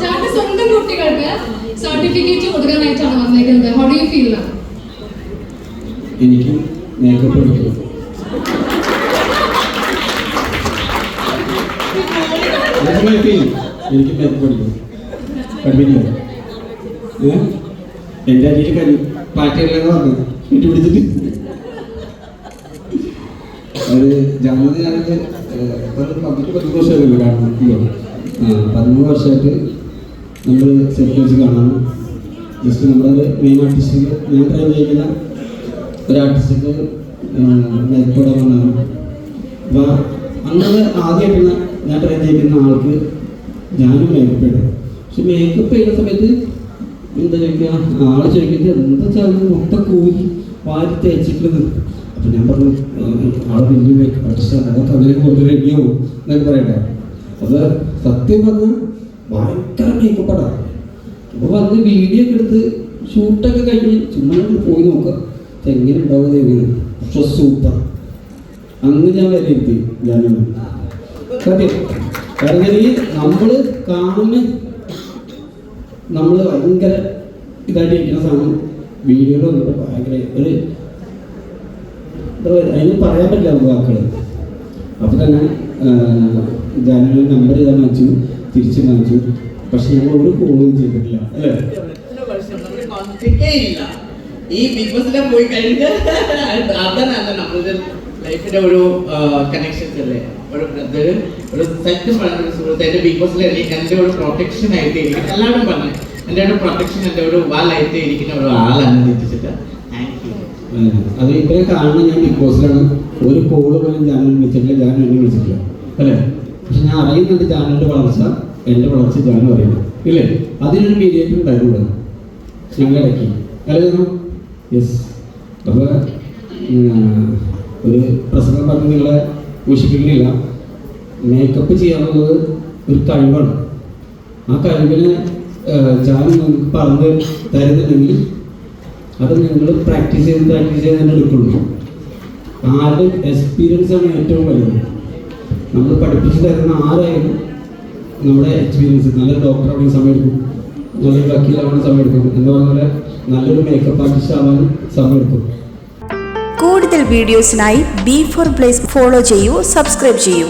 ജാന്റെ സ്വന്തം കുട്ടികൾക്ക് സർട്ടിഫിക്കറ്റ് കൊടുക്കാനായിട്ടാണ് വന്നേക്കുന്നത് ഹൗ ഡു യു ഫീൽ എനിക്ക് മേക്കപ്പ് my എനിക്ക് മേക്കപ്പ് പഠിപ്പിക്കില്ല ഏ? എന്റെ അടിയിൽ കരി പാറ്റയില്ലെന്ന് പറഞ്ഞു വീട്ടിൽ പിടിച്ചിട്ട് അത് ജാനത് ഞാനത് പതിനെട്ട് പതിമൂന്ന് വർഷമായില്ല ആ പതിമൂന്ന് വർഷമായിട്ട് നമ്മൾ സെറ്റ് വെച്ച് കാണാൻ ജസ്റ്റ് നമ്മളത് മെയിൻ ആർട്ടിസ്റ്റ് ഞാൻ ട്രെയിൻ ചെയ്യുന്ന ഒരു ആർട്ടിസ്റ്റ് മേക്കപ്പ് ഇടാൻ വന്നതാണ് അപ്പോൾ അങ്ങനെ ആദ്യമായിട്ട് ഞാൻ ട്രെയിൻ ചെയ്യുന്ന ആൾക്ക് ഞാനും മേക്കപ്പ് ഇടും പക്ഷെ മേക്കപ്പ് ചെയ്യുന്ന സമയത്ത് എന്താ ചോദിക്കുക ആളെ ചോദിക്കുന്നത് എന്താ വെച്ചാൽ മൊത്തം കൂലി വാരി തേച്ചിട്ടുള്ളത് അപ്പം ഞാൻ പറഞ്ഞു നാളെ വലിയ മേക്കപ്പ് ആർട്ടിസ്റ്റാണ് അതൊക്കെ അങ്ങനെ കൊണ്ട് റെഡിയാവും എന്നൊക്കെ പറയട്ടെ. അത് സത്യം പറഞ്ഞാൽ ഭയങ്കര മേക്കപ്പാടാണ് അപ്പോൾ പറഞ്ഞ് വീഡിയോ ഒക്കെ എടുത്ത് ഷൂട്ടൊക്കെ കഴിഞ്ഞ് ചുമ്മാ പോയി നോക്കാം എങ്ങനെ ഉണ്ടാവും എങ്ങനെ? പക്ഷെ സൂപ്പർ അന്ന് ഞാൻ വിലയിരുത്തി ഞാനും. സത്യം കാരണം ഈ നമ്മൾ കാണുന്ന നമ്മൾ ഭയങ്കര ഇതായിട്ട് ഇരിക്കുന്ന സാധനം വീഡിയോയിൽ വന്നിട്ട് ഭയങ്കര ഒരു അതിന് പറയാൻ പറ്റില്ല വാക്കുകൾ അപ്പോൾ തന്നെ ജാനൊരു നമ്പർ ചെയ്താൽ വാങ്ങിച്ചു തിരിച്ചു വാങ്ങിച്ചു. പക്ഷെ ഞങ്ങൾ ഒരു കോളും ചെയ്തിട്ടില്ല അല്ലേ? ഈ ബിഗ് ബോസിലെ പോയി ലൈഫിന്റെ ഒരു അല്ലേ? ഒരു ബ്രദർ ഒരു ഒരു ബിഗ് ഒരു പ്രൊട്ടക്ഷൻ ആയിട്ട് എല്ലാവരും പറഞ്ഞു ഒരു പ്രൊട്ടക്ഷൻ എന്റെ ഒരു വാലായിട്ട് ഇരിക്കുന്ന ഒരു ആളാണ് തിരിച്ചിട്ട് താങ്ക് യു അത് ഇവരെ കാണുന്ന ഞാൻ ബിഗ് ബോസിലാണ് ഒരു കോൾ പോലും ചാനൽ വിളിച്ചിട്ടില്ല. ഞാൻ എന്നെ വിളിച്ചിട്ടില്ല. അല്ലേ? പക്ഷെ ഞാൻ അറിയുന്നുണ്ട് ചാനലിന്റെ വളർച്ച എന്റെ വളർച്ച ഞാൻ അറിയുന്നു ഇല്ലേ? അതിനൊരു മീഡിയേറ്റർ ഉണ്ടായിരുന്നു ഞങ്ങളുടെ ഇടയ്ക്ക് അല്ലേ യെസ് അപ്പോൾ ഒരു പ്രസംഗം പറഞ്ഞ് നിങ്ങളെ ഊഷിപ്പിക്കുന്നില്ല മേക്കപ്പ് ചെയ്യാവുന്നത് ഒരു കഴിവാണ്. ആ കഴിവിനെ ഞാൻ നിങ്ങൾക്ക് പറഞ്ഞ് തരുന്നുണ്ടെങ്കിൽ അത് നിങ്ങൾ പ്രാക്ടീസ് ചെയ്ത് പ്രാക്ടീസ് ചെയ്ത് തന്നെ എടുക്കുള്ളൂ. ആരുടെ എക്സ്പീരിയൻസ് ആണ് ഏറ്റവും വലുത്. നമ്മൾ പഠിപ്പിച്ചു തരുന്ന ആരായാലും നമ്മുടെ എക്സ്പീരിയൻസ് നല്ല ഡോക്ടർ ആവണമെങ്കിൽ സമയമെടുക്കും നല്ലൊരു വക്കീലാവണം സമയമെടുക്കും എന്ന് പറഞ്ഞ നല്ലൊരു മേക്കപ്പ് ആർട്ടിസ്റ്റ് ആവാനും സമയമെടുക്കും കൂടുതൽ വീഡിയോസിനായി ബി ഫോർ പ്ലേസ് ഫോളോ ചെയ്യൂ സബ്സ്ക്രൈബ് ചെയ്യൂ.